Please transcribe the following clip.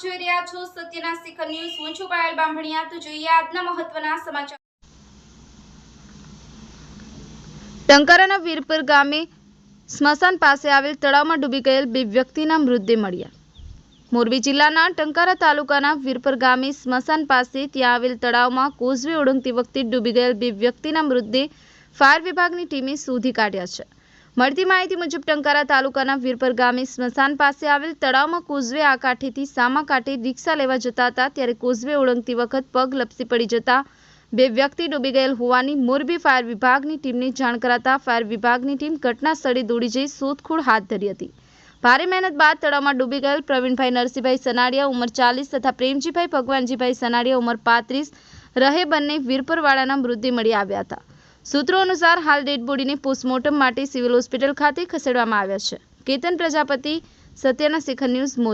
સત્યના શિખર ન્યૂઝ, હું છું પાયલ બાંભણિયા તો જોઈએ આજના મહત્વના સમાચાર. ટંકારાના વીરપુર ગામે સ્મશાન પાસે આવેલ તળાવમાં ડૂબી ગયેલ બે વ્યક્તિના મૃતદેહ મળ્યા. મોરબી જિલ્લાના ટંકારા તાલુકાના વીરપર ગામે સ્મશાન પાસે ત્યાં આવેલ તળાવમાં કોઝવે ઓળંગતી વખતે ડૂબી ગયેલ બે વ્યક્તિના મૃતદેહ ફાયર વિભાગની ટીમે શોધી કાઢ્યા છે. મળતી માહિતી મુજબ ટંકારા તાલુકાના વીરપર ગામે સ્મશાન પાસે આવેલ તળાવમાં કોઝવે આ કાંઠેથી સામા કાંઠે રિક્ષા લેવા જતા હતા, ત્યારે કોઝવે ઓળંગતી વખત પગ લપસી પડી જતા બે વ્યક્તિ ડૂબી ગયેલ હોવાની મોરબી ફાયર વિભાગની ટીમને જાણ કરાતા ફાયર વિભાગની ટીમ ઘટના સ્થળે દોડી જઈ શોધખોળ હાથ ધરી હતી. ભારે મહેનત બાદ તળાવમાં ડૂબી ગયેલ પ્રવીણભાઈ નરસિંહભાઈ સનાડિયા, ઉંમર ચાલીસ તથા પ્રેમજીભાઈ ભગવાનજીભાઈ સનાડિયા, ઉંમર પાંત્રીસ રહે બંને વીરપરવાડાના મૃતદેહ મળી આવ્યા હતા. સૂત્રો અનુસાર હાલ ડેડ બોડીને પોસ્ટમોર્ટમ માટે સિવિલ હોસ્પિટલ ખાતે ખસેડવામાં આવ્યા છે. કેતન પ્રજાપતિ, સત્યના શિખર ન્યૂઝ મોરબી.